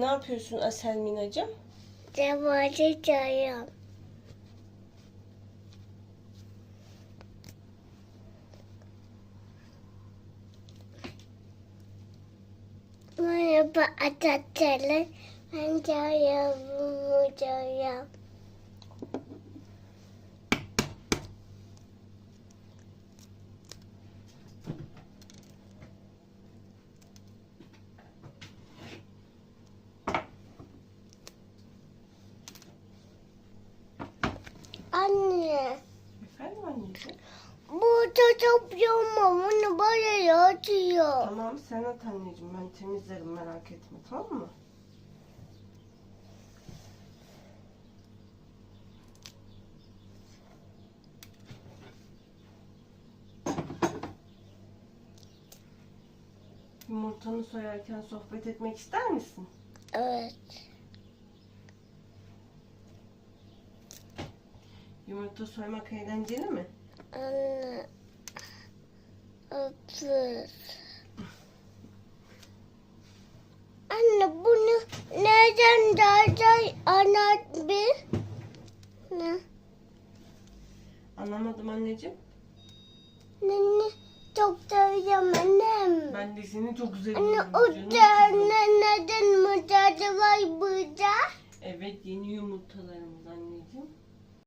Ne yapıyorsun Asel Minacığım? Cevabı çayım. Merhaba Atatürk. Ben çayım, çayım. Anne, Efendim anneciğim? burada topluyorum ama bunu böyle yatıyor. Tamam sen at anneciğim ben temizlerim merak etme tamam mı? Yumurtanı soyarken sohbet etmek ister misin? Evet. Yumurta soymak eğlenceli mi? Anne. Öpür. Anne bunu nereden daha anlat bir? Ne? Anlamadım anneciğim. Ne ne? Çok seviyorum annem. Ben de seni çok Anne seviyorum. o canım kızım. tane neden mücadele var burada? Evet yeni yumurtalarımız anneciğim.